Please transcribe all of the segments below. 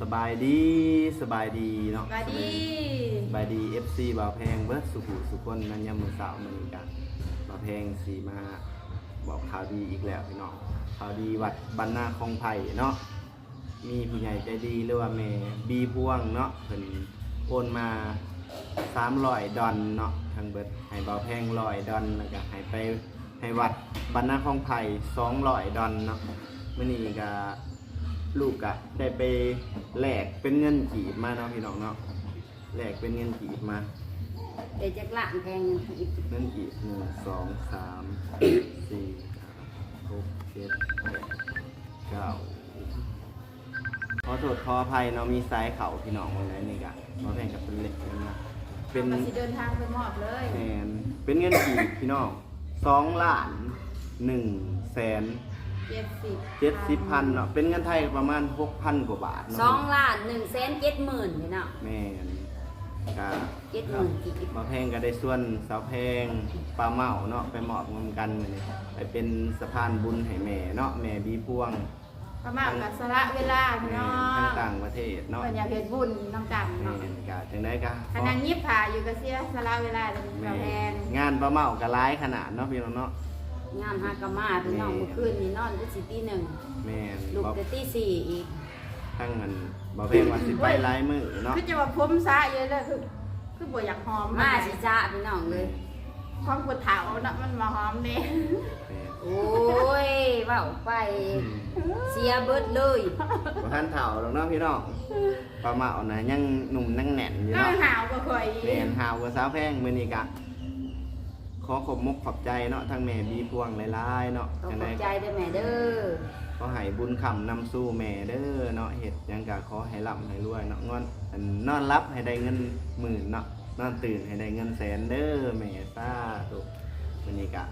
สบายดีสบายดีเนาะสวัสดีสบายดี FC บ่าวแพงเบิดสุขุสุคนนั้นยามมื้อเช้ามื้อนี้กันบ่าวแพงสีมาบอกข่าวดีอีกแล้วพี่น้องข่าวดีวัดบรรณาคองไผ่เนาะมีผู้ใหญ่ใจดีหรือว่าแม่บีพวงเนาะเพิ่นโอนมา300ดอลเนาะทางเบิดให้บ่าวแพง100ดอลแล้วก็ให้ไปให้วัดบรรณาคองไผ่200ดอลเนาะมื้อนี้ก็ ลูกอะได้ไปแลกเป็นเงินกีบมาเนาะพี่น้องเนาะแลกเป็นเงินกีบมาเดี๋ยวจะกลั่นแพงอีกเงินกีบหนึ่งสองสามสี่ห้าหกเจ็ดแปดเก้าขอโทษขออภัยเนาะมีสายเข่าพี่น้องวันนี้นี่กะมาแข่งกับเป็นเหล็กเลยนะเป็นมาสิเดินทางไปมอบเลยแสนเป็นเงินกีบพี่น้องสองล้านหนึ่งแสน เจ็ดสิบเจ็ดสิบพันเนาะเป็นเงินไทยประมาณหกพันกว่าบาทสเนาะองล้านหนึ่งแสนเจ็ดหมื่นพี่น้องแม่นกะเจ็ดหมื่นกี่มาแพงก็ได้ส่วนสาวแพงปลาเมาเนาะไปมอบเงินกันมื้อนี้ไปเป็นสะพานบุญให้แม่เนาะแม่บีพวงประมาณกับสละเวลาพี่แม่น้องทั้งต่างประเทศเนาะเพิ่นอยากเฮ็ดบุญน้ำกันแม่เนาะนกะจังได้กะขณะยิบผ่าอยู่ก็เสียสละเวลาเลยแม่กับแพง งานปลาเมาก็ร้ายขนาดเนาะพี่น้องเนาะ งานฮากามาพี่น้องเมื่อคืนนี้นอนก็สิตีหนึ่งแม่นลูกบ่ก็ตีสี่อีกทั้งมันบ่แพงว่าสิไปหลายมื้อเนาะคือจะว่าผมซะเยอะเลยคือคือบ่อยากหอมมาสิจ้าพี่น้องเลยความปวดเท้าเนาะมันมาหอมเด้แม่นโอ้ยเว่าไปเสียเบิดเลยบ่ทันเฒ่าหรอกเนาะพี่น้องปลาเมาน่ะยังหนุ่มนั่งแน่นอยู่น้าเนาะหาวก็ค่อยแม่นหาวกับสาวแพงมื้อนี้กะข อขอบมุกขอบใจเนาะทั้งแม่บีพวงหลายๆเนาะต้องจังขไดอบใจด้วยแม่เด้อขอให้บุญคำนำสู่แม่เด้อเนาะเฮ็ดหยังกะขอให้ร่ำให้รวยเนาะงอนอันนอนรับให้ได้เงินหมื่นเนาะนอนตื่นให้ได้เงินแสนเด้อแม่สาธุมื้อนี้กะ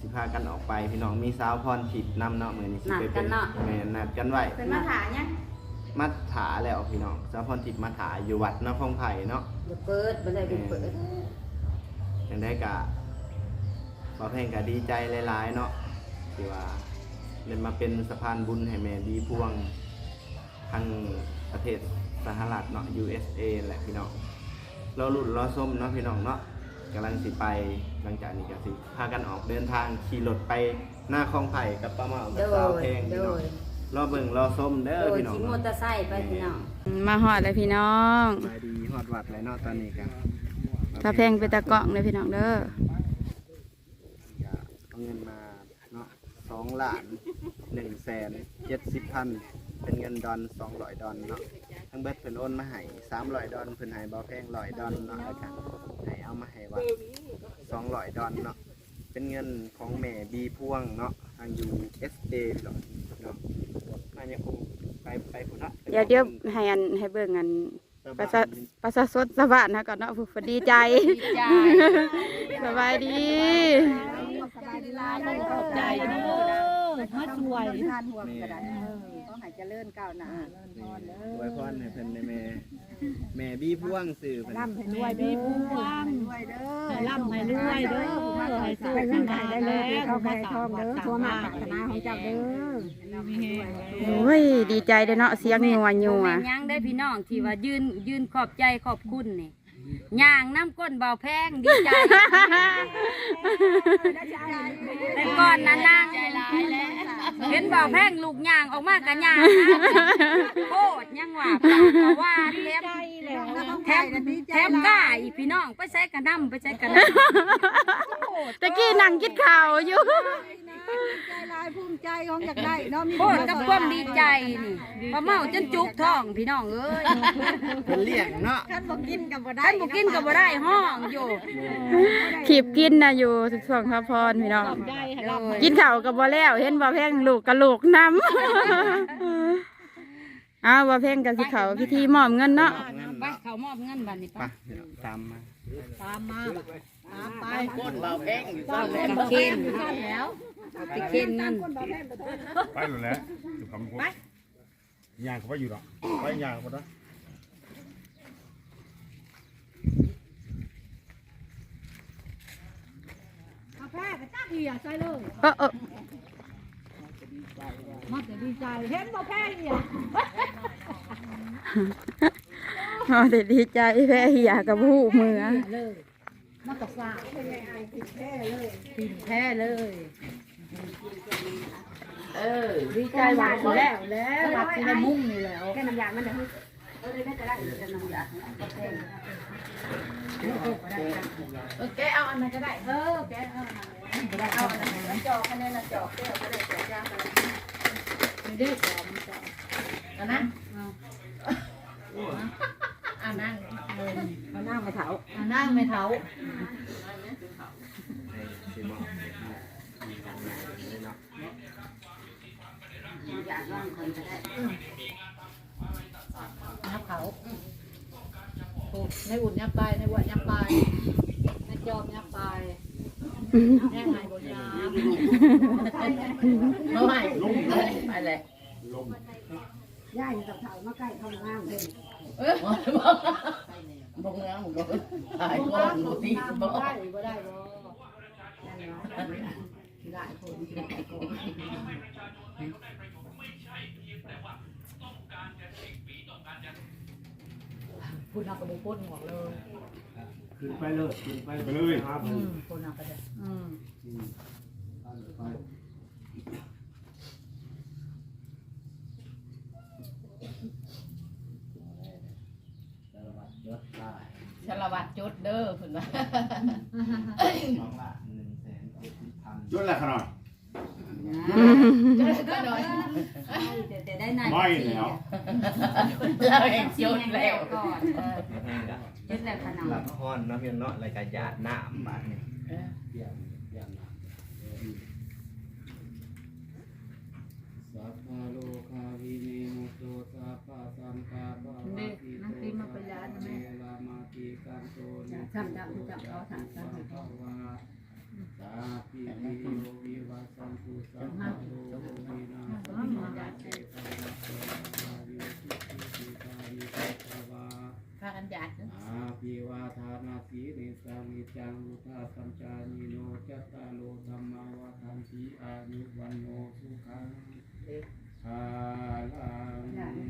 สิพากันออกไปพี่น้องมีสาวพรทิพย์นำเนาะมื้อนี้สิไปเป็นแม่นัดกันไว้เป็นมาถาเนี่ยมัดถาแล้วพี่น้องสาวพรทิพย์มาถาอยู่วัดเนาะพงไผ่เนาะเดี๋ยวเปิดบ่ได้เป็นเปิด ยังได้กะบอเพลงกะดีใจหลายๆเนาะที่ว่าเล่นมาเป็นสะพานบุญให้แม่ดีพวงทางประเทศสหรัฐเนาะ USA แหละพี่น้องรอลุ่นรอส้มเนาะพี่น้องเนาะกำลังสิไปหลังจากนี้ก็สิพากันออกเดินทางขี่รถไปหน้าคลองไผ่กับป้าเมากับโดสาวยเพลงโดพี่น้องยรอเบิ่งรอส้มเด้อโดยพี่น้องขี่มอเตอร์ไซค์ไปพี่น้องมาหอดเลยพี่น้องสบายดีฮอดวัดเลยเนาะตอนนี้กัน ถ้าแพงไปตะเกาะเลยพี่น้องเด้อก็เอาเงินมาเนาะสองล้านหนึ่งแสนเจ็ดสิบพันเป็นเงินดอนสองร้อยดอนเนาะทั้งเบิดเพิ่นโอนมาให้สามร้อยดอนเพิ่นให้บ่แพงร้อยดอนเนาะแล้วกันให้เอามาให้วัดสองร้อยดอนเนาะเป็นเงินของแม่บีพวงเนาะทาง USA พี่น้องเนาะมาเนี่ยคงไปไปพุ่นเนาะเดี๋ยวเดี๋ยวให้อันให้เบิ่งอัน ประชาประชาชนสวัสดิ์นะก่อนเนาะผู้ดีใจใจสบายดีขอบใจเด้อมาสวยทานหัวกระดาษต้องให้เจริญก้าวหน้าไว้พรให้เพิ่นได้แม่ แม่บีพวงสื่อเพิ่นรวยดีผู้ว่างให้ร่ำให้รวยเด้อให้สู้กันได้แล้วเขาไปทองเด้อทั่วมาพัฒนาของเจ้าเด้อมีแฮงโอ้ยดีใจเด้อเนาะเสียงงัวงัวแม่นยังได้พี่น้องที่ว่ายืนยืนขอบใจขอบคุณนี่ย่างน้ำก้นเบาแพงดีใจแต่ก่อนนั้นนาง เห็นเบาแพงลูกย่างออกมากันย่างโคตรยังว่าปากก็ว่าแถมแถมแถมกล้าอีกพี่น้องไปใช้กระนำไปใช้กระนำตะกี้นั่งกินข้าวอยู่ใจลายภูมิใจของอยากได้เนาะมีโคตรกับความดีใจนี่พอเมาจนจุกท้องพี่น้องเอ้ยเพิ่นเลี้ยงเนาะท่านบ่กินกับบ่ได้ท่านบ่กินก็บ่ได้ห้องอยู่ขีบกินนะอยู่ส่วนพระพรพี่น้องได้ให้ร่ำกินข้าวกับบ่แล้วเห็นบ่แพงลูกกะลูกน้ำอ้าวบ่แพงกันสิเขาพิธีมอบเงินเนาะไปเขามอบเงินบัดนี้ไปปะเดี๋ยวตามมาตามมาตามไปก้นเบาแพงอยู่ตามซ่อนไปแล้วเคนแล้วไปเคนเงินไปหมดแล้วอยู่คำพูดยางเขาไปอยู่หรอกไปยางเขาไปนะมาแพ้ไปจักเหียใส่เลยเออเออ มาแต่ดีใจ เห็นบ่แพ้เหียเอาแต่ดีใจแพ้อยากกับผู้มือเลยมากับฟ้าปิ่นแท้เลย เออ ดีใจหวานแล้วแล้วหลับที่ในมุ้งนี่แล้วแค่น้ำยามันเดี๋ยวเออได้จะได้แค่น้ำยา เออแกเอาอันนั้นก็ได้เออแกเอาอันนั้นก็ได้เอาอันนั้นจอกคะแนนละจอกแก้วก็ได้จอกยางเลยไม่ได้จอกนจอกอันนั้นอาอันนั้นออมานั่งไมาเถาอันนั้นไม่เท้าอยากร่างคนจะได้นับเขา ในอุ่นยับไปในวัดยับไปในจอมยับไปแน่ไงบนยาเมื่อไหร่ไปเลยลมย่าอยู่กับเถามาใกล้เข้ามาห้ามเลยเออบอกบอกงามบอกถ่ายก่อนดูที่บอกได้บ่ได้บ่ได้คนพูดนักกระ บุพ้นหมดเลยขึ้นไปเลยขึ้นไปไปเลยครับอืมพูดนักก็ได้อืมชลวัตจุดเด้อเพิ่นว่าสองละหนึ่งแสนเจ็ดสิบพันยศอะไรขนาดก็หน่อย แต่ได้นายไม่แล้วเราเองจุดแล้วก่อนเออแห้งกะยึดแต่ขนาหลัดบห้อนเนาะเพียงเนาะรายการยาหน้าบาทนี่เออสัพพะโลกาวิเนมุโตสัพพะสัมปะปะวะติโตเมลามาติกันโตนิทำจำจำเอาทำจำภาวะสาปิติโยวิวัสสันตุสัพพะโลวินาศมาเตตังนัสสะอายุสิทธิกายิปัสสวะ พากันหยาดเด้อ อาภิวาทานาสีนิสามิ จังุทาสัมจานิโนจัตตาโลธรรมาวาทันติอายุวันโนสุขังฮาลัง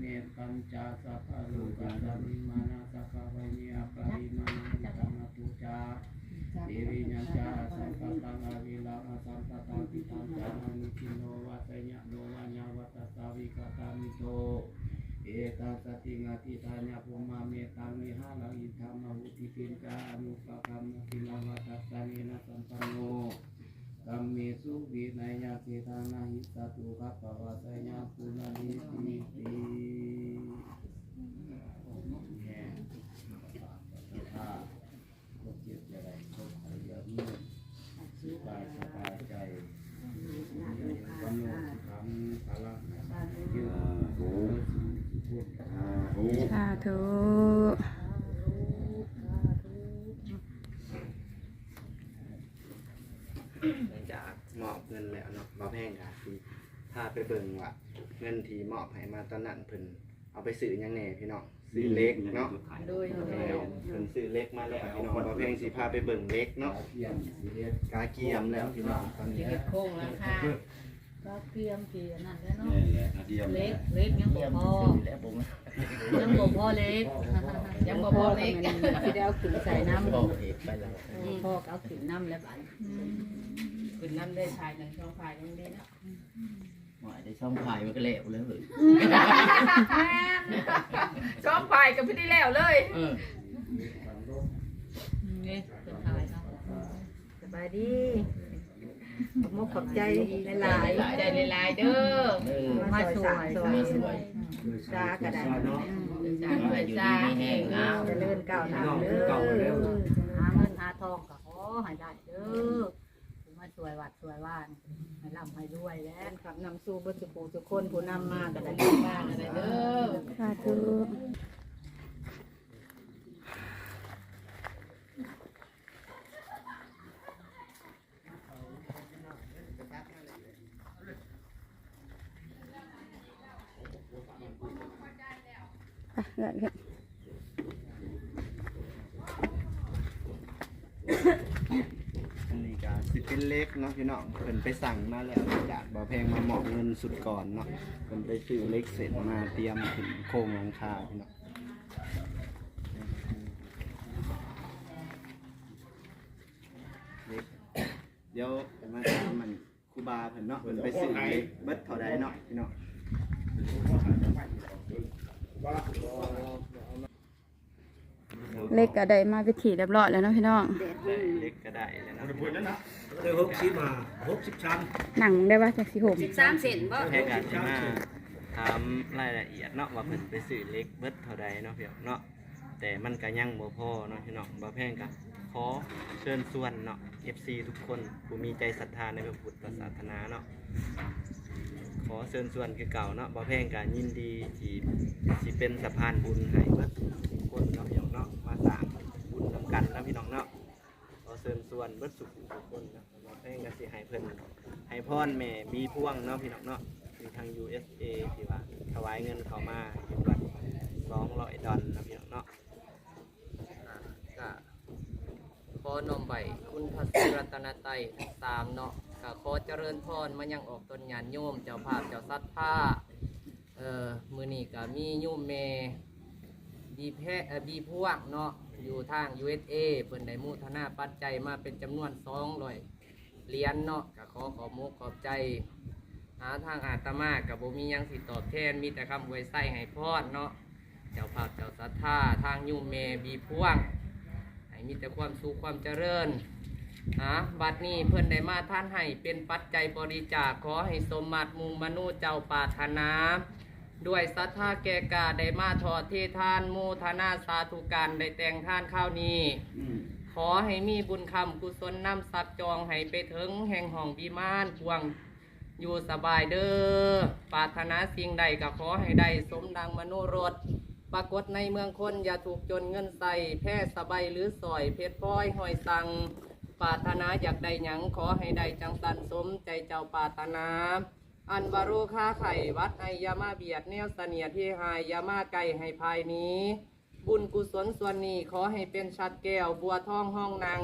เนตัญจาสัพพะโลกาสมิมานาสัพพะวะเนียปริมาณังตังตุจาเดวิญัญจาสัพพะตังอวิลาสัมปตังปิตังจานานุทิโนวัตยะโนวัญญาวัตสาวิกตามิโต ตัสติงาติทานาภูมาเมตังมิหาลังอินทามาหุติปินกาอนุปกรรมติลาวัตสานินาสัมปันโนกัมเมสุวินัยยาเทตานาหิตตุขัปวัตยาปุณลิติติแห่ข้าก็เจ็บจะได้ก็ขยันสุขายสบายใจวันโนสุขังพลังเยอะโอ้สุขโอ้ สาธุหลังจากมอบเงินแล้วเนาะบ่แพงกะที่ถ้าไปเบิ่งว่าเงินที่มอบให้มาตอนนั้นเพิ่นเอาไปซื้อหยังแหน่พี่น้องซื้อเล็กเนาะโดยโดยแล้วเพิ่นซื้อเล็กมาแล้วพี่น้องบ่แพงสิพาไปเบิ่งเล็กเนาะเพียงสีเรียนกาเกียมแล้วพี่น้องตอนที่นี้เฮ็ดโค้งราคาก็เตรียมกี่อันนั่นแล้วเนาะนี่แหละอาเดียมเล็กเล็กยังบ่พอ ยังบ่พอเล็กยังบ่พอเล็กที่ได้เอาขึ้นใส่น้ำบอกเอกไปแล้วพ่อก็เอาขึ้นน้ำแล้วบ้านขึ้นน้ำได้ชายหนึ่งช่องชายยังดีเนาะหมายได้ช่องพายมันก็แล้วเลยเฮ้ยช่องชายกับพี่ที่แล้วเลยเออนี่เป็นชายเนาะสบายดี มกขอบใจหลายใจหลายๆเด้อเออๆมาสวยสวยสวยจ้ากระดาษจ้าไปจ้าแห้งเอาเจริญก้าวหน้าเด้อหาเงินหาทองก็ขอให้ได้เด้อผู้มาสวยวัดสวยว่านให้ร่ำให้รวยแล้วขับนำสู่บุตรผู้ทุกคนผู้นำมาก็ได้บ้านอะไรเด้อสาธุ อะเกิดขึ้น อันนี้ก็ส สิเป็นเล็กเนาะพี่น้องเพิ่นไปสั่งมาแล้วจากบ่ อแพงมาหมอบเงินสุดก่อนเนาะเพิ่นไปซื้อเล็กเสร็จมาเตรียมขึ้นโครงหลังคาพี่น้องเล็กเดี๋ยวมาถามมันครูบาเพิ่นเนาะเพิ่นไปซื้อเล็กเบิดเท่าใดเนาะพี่น้อง เล็กก็ได้มาไปถีเรียบร้อยแล้วเนาะพี่น้องได้เล็กก็ได้แล้วนะได้หกสิบมาหกสิบชั้นหนังได้ว่าจากสีห่มสามเซนบ่แพงกันใช่ไหมถามรายละเอียดเนาะว่าเพิ่นไปซื้อเล็กเบิดเท่าใดเนาะพี่น้องเนาะแต่มันก็ยังบ่พอเนาะพี่น้องบ่แพงกันขอเชิญชวนเนาะ FC ทุกคนผู้มีใจศรัทธาในพระพุทธศาสนาเนาะ ขอเชิญชวนคือเก่าเนาะบ่แพงกันยินดีที่สิเป็นสะพานบุญให้เบิดทุกคนเนาะพี่น้องเนาะมาสร้างบุญนำกันนะพี่น้องเนาะขอเชิญชวนเบิดสุขทุกคนเนาะบ่แพงก็สิให้เพิ่นให้พรแม่มีพ่วงเนาะพี่น้องเนาะคือทาง USA ที่ว่าถวายเงินเขามาอยู่วัดสองร้อยดอลลาร์นะพี่น้องเนาะก็ขอนมใบคุณพระศรีรัตนไตรัยทั้งสามเนาะ ก็ขอเจริญพรมายังออกตนญาณโยม เจ้าภาพเจ้าสัตว์ผ้าเอ่อมือนี้ก็มีโยมเมบีแพเอ่อบีพวกเนาะอยู่ทาง USA เพิ่นได้มุทนาปัจจัยมาเป็นจำนวน200เหรียญเนาะก็ขอขอบมุกขอบใจหาทางอาตมากับบ่มีหยังสิตอบแทนมีแต่คำอวยไส้ให้พรเนาะเจ้าภาพเจ้าศรัทธาทางยุ่มเมบีพ่วงให้มีแต่ความสุขความเจริญ ฮะบัดนี้เพื่อนได้มาท่านให้เป็นปัจจัยบริจาคขอให้สมมาตรมุงมนุษย์เจ้าปรารถนา ด้วยศรัทธาแก่กาได้มาทอดเททานโมทนาสาธุการได้แต่งท่านข้าวนี้ ขอให้มีบุญคำกุศลนำสักจองให้ไปถึงแห่งห้องวิมานพวงอยู่สบายเด้อปรารถนาสิ่งใดก็ขอให้ได้สมดังมโนรสปรากฏในเมืองคนอย่าถูกจนเงินใส่แพร่สบายหรือสอยเพชรพลอยหอยสัง ปรารถนาอยากได้หยังขอให้ได้จังสันสมใจเจ้าปรารถนา อันวารุค่าไข่วัดไอยามาเบียดแนวเสนียดที่หายยามาไก่ให้ภายนี้ บุญกุศลส่วนนี้ขอให้เป็นชัดแก้วบัวทองห้องนาง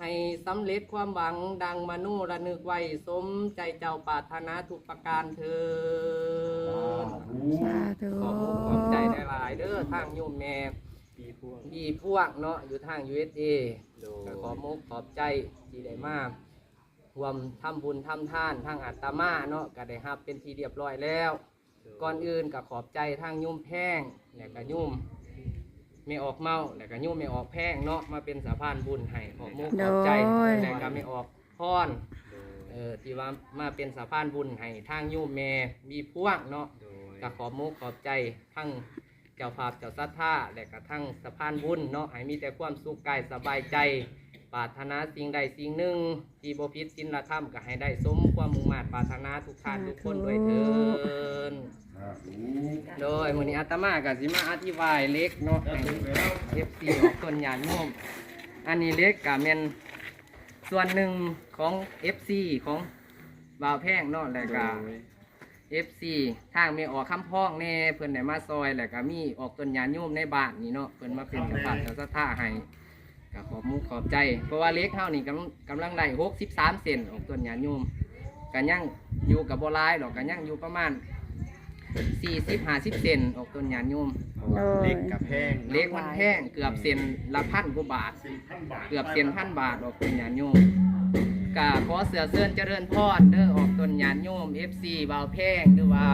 ให้สำเร็จความหวังดังมนุระนึกไว้สมใจเจ้าปรารถนาทุกประการเถิดสาธุขอบคุณขอบใจได้หลายๆเด้อทางโยมแม่ ปีพ่วงดีพวกเนาะอยู่ทาง USA โดยก็ขอมุกขอบใจที่ได้มาร่วมทำบุญทำทานทางอัตมาเนาะก็ได้รับเป็นที่เรียบร้อยแล้ว ก่อนอื่นก็ขอบใจทางยุ่มแพงและก็ยุ่มไม่ออกเมาและก็ยุ่มไม่ออกแพงเนาะมาเป็นสะพานบุญให้ขอบมุกขอบใจและก็ไม่ออกพรโดยเออที่ว่ามาเป็นสะพานบุญให้ทางยุ่มแม่มีพวกเนาะ โดย ก็ขอบมุกขอบใจทั้ง เจ้าภาพเจ้าศรัทธาและก็ทั้งสะพานบุญเนาะให้มีแต่ความสุขกายสบายใจปรารถนาสิ่งใดสิ่งหนึ่งที่บพิษสินธรรมก็ให้ได้สมความมุ่งมั่นปรารถนาทุกท่านทุกคนด้วยเถินโดยมื้อนี้อาตมาก็สิมาอธิบายเล็กเนาะให้เอฟซีออกต้นญาณโยมอันนี้เล็กก็แม่นส่วนหนึ่งของ FC ของบ่าวแพงเนาะแล้วก็ FC ทางไม่ออกคำพ้องแน่เพิ่นได้มาซอยแล้วก็มีออกต้นยานโยมในบ้านนี่เนาะเพิ่นมาเป็นสภาพเจ้าสถาให้ก็ขอบมุกขอบใจ เพราะว่าเล็กเฮานี่กำลังกำลังได้63เซนออกต้นยานโยมก็ยังอยู่กับบ่หลายดอกก็ยังอยู่ประมาณ40 50เซนออกต้นยานโยมโดยเล็กกับแพงเล็กมันแพงเกือบเซนละพันกว่าบาท เกือบเซนพันบาทออกต้นยานโยม กาขอเสือเสื้อนเจริญพรเด้อออกต้นยานโยม FC บ่าวแพงหรือว่า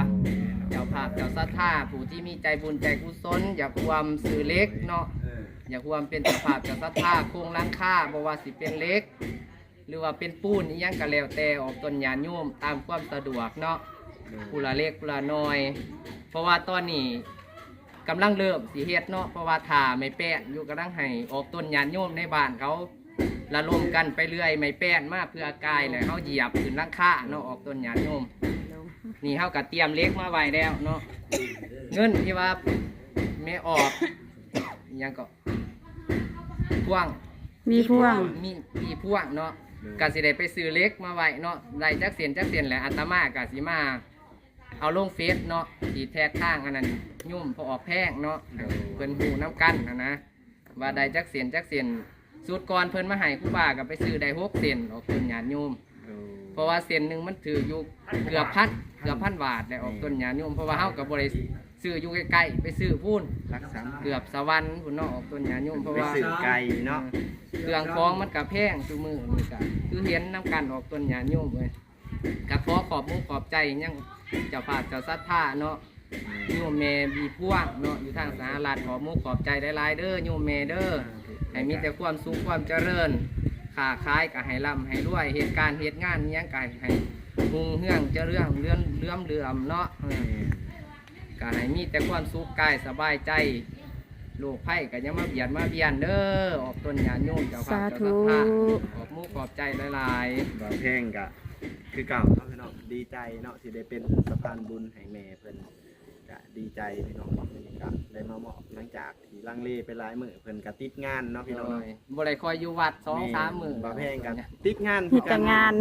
เจ้าภาพเจ้าศรัทธาผู้ที่มีใจบุญใจกุศลอยากความสื่อเล็กเนาะอยากความเป็นเจ้าภาพเจ้าศรัทธาโครงล้างค่าบ่ว่าสิเป็นเล็ก หรือว่าเป็นปูนอิหยังก็แล้วแต่ออกต้นญาณโยมตามความสะดวกเนาะผู้ละเล็กผู้ละน้อย เพราะว่าตอนนี้กำลังเริ่มสีเฮ็ดเนาะเพราะว่าถ่าไม่แป้นอยู่กำลังให้ออกต้นญาณโยมในบ้านเขา ละลมกันไปเรื่อยไม่แป้นมาเพื่อกายแล้วเขาเหยียบขึ้นหลังค่าเนาะออกต้นญาณโยมนี่เขาก็เตรียมเล็กมาไว้แล้วเนาะเงินที่ว่าไม่ออกอิหยังก็พ่วงมีพ่วงมีมีพ่วงเนาะกสิได้ไปซื้อเล็กมาไว้เนาะได้จักเสียนจักเสียนแหละอัตมากสิมา เอาลงเฟซเนาะสีแท็กข้างอันนั้นยุ่มพอออกแพงเนาะเพิ่นหูน้ำกันนะนะว่าได้จักเสียนจักเสียน สูตรก่อนเพิ่นมาให้ครูบาก็ไปซื้อได้6เซนออกต้นญาติโยม เพราะว่าเซนหนึงมันถืออยู่เกือบพันเกือบพันบาทได้ออกต้นญาติโยมเพราะว่าเฮาก็บ่ได้ซื้ออยู่ใกล้ๆไปซื้อพูนรักษาเกือบสวรรค์พุ่นเนาะออกต้นญาติโยมเพราะไปว่า สื่อไกลเนาะเครื่องคล้องมันก็แพงซุมือนี่ก็คือเห็นน้ำกันออกต้นญาติโยมเว้ยก็ขอขอบมุกขอบใจยังเจ้าภาพเจ้าศรัทธาเนาะ โยมแม่บีพวงเนาะอยู่ทางสหรัฐขอมุกขอบใจหลายๆเด้อโยมแม่เด้อให้มีแต่ความสุขความเจริญค้าขายก็ให้ร่ำให้รวยเหตุการณ์เหตุงานอิหยังก็ให้หุงเฮืองเจริญเลื่อนเลื่อมเลื่อมเนาะเออก็ให้มีแต่ความสุขกายสบายใจโรคภัยก็อยังมาเบียดมาเบียนเด้อออกต้นญาณโยมเจ้าภาพสาเจ้าศรัทธาขอบมุกขอบใจหลายๆบ่าวแพงก็คือเก่าเนาะพี่น้องดีใจเนาะที่ได้เป็นสะพานบุญให้แม่เพิ่น ดีใจพี่น้องวันนี้ก็ได้มามอบหลังจากที่ลังเลไปหลายมื้อเพิ่นก็ติดงานเนาะพี่น้องเนาะบ่ได้คอยอยู่วัดสองสามมื้อบ่าวแพงก็ติดงานมีแต่งาน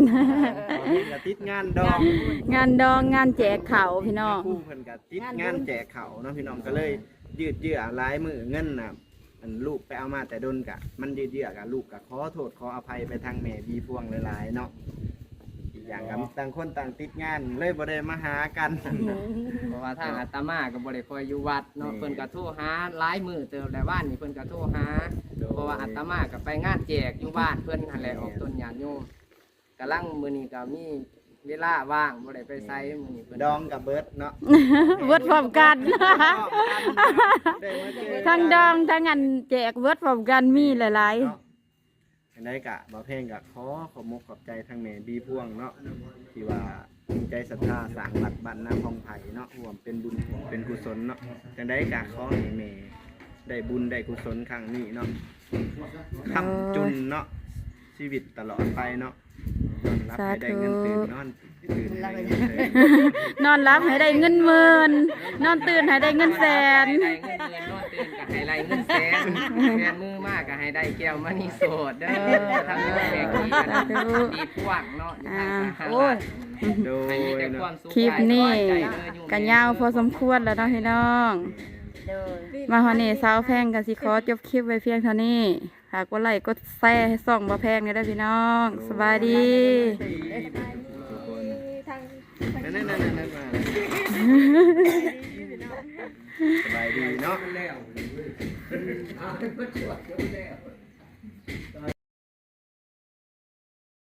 บ่าวแพงก็ติดงานดองงานดองงานแจกเขาวพี่น้องครูเพิ่นก็ติดงานแจกเขาวเนาะพี่น้องก็เลย ยืดเยื้อหลายมื้อเงินน่ะอันลูกไปเอามาแต่ดนกะ มันยืดเยื้อกะลูกกะขอโทษขออภัยไปทางแม่บีพวงหลายๆเนาะ อีกอย่างก็ต่างคนต่างติดงานเลยบ่ได้มาหากัน เพราะว่าทางอาตมาก็บ่ได้คอยอยู่วัดเนาะนี่เพิ่นก็โทรหาหลายมื้อเติมแต่บ้านนี่เพิ่นก็โทรหา เพราะว่าอาตมาก็ไปงานแจกอยู่บ้านเพิ่นหั่นแหละออกต้นญาติโยมกำลังมื้อนี้ก็มีเวลาว่างบ่ได้ไปไสมื้อนี้เพิ่นดองกับเบิร์ดเนาะเวิร์ดพร้อมกันได้มาเจอทั้งดองทั้งอันแจกเวิร์ดพร้อมกันมีหลายเอันใดกะบ่แพงกะขอขอบมกขอบใจทางแม่บีพ่วงเนาะที่ว่ามีใจศรัทธาสร้างหลักบ้านนาพองไผ่เนาะร่วมเป็นบุญเป็นกุศลเนาะจังได้กะขอให้แม่ได้บุญได้กุศลครั้งนี้เนาะคำจุนเนาะชีวิตตลอดไปเนาะนอนรับให้ได้เงินตื่นนอน นให้ได้เงินเดือนๆนอนรับให้ได้เงินหมื่นนอนตื่นให้ได้เงินแสนให้ได้เงินเดือนนอนตื่นก็ให้ได้เงินแสนแม่นมือมากก็ให้ได้แก้วมณีโสดเด้อทางเรื่องแม่กี้ก็ได้ดีพวกเนาะอยู่ทางสหโอ้รัยฐโดให้ยมีแต่คเนาะวามสุขคลิปนี้กายสบายใจเด้อโมกันยาวพอสมควรแล้วเนาะพี่น้องมาฮอนี่สาวแพงกันสิขอจบคลิปไว้เพียงเท่านี้หากว่าไลค์กดแชร์ให้ส่องบ่แพงเลยได้อพี่น้องสบายดีทุกคน นั่นนั่นนั่นนั่นมาสบายดีเนาะ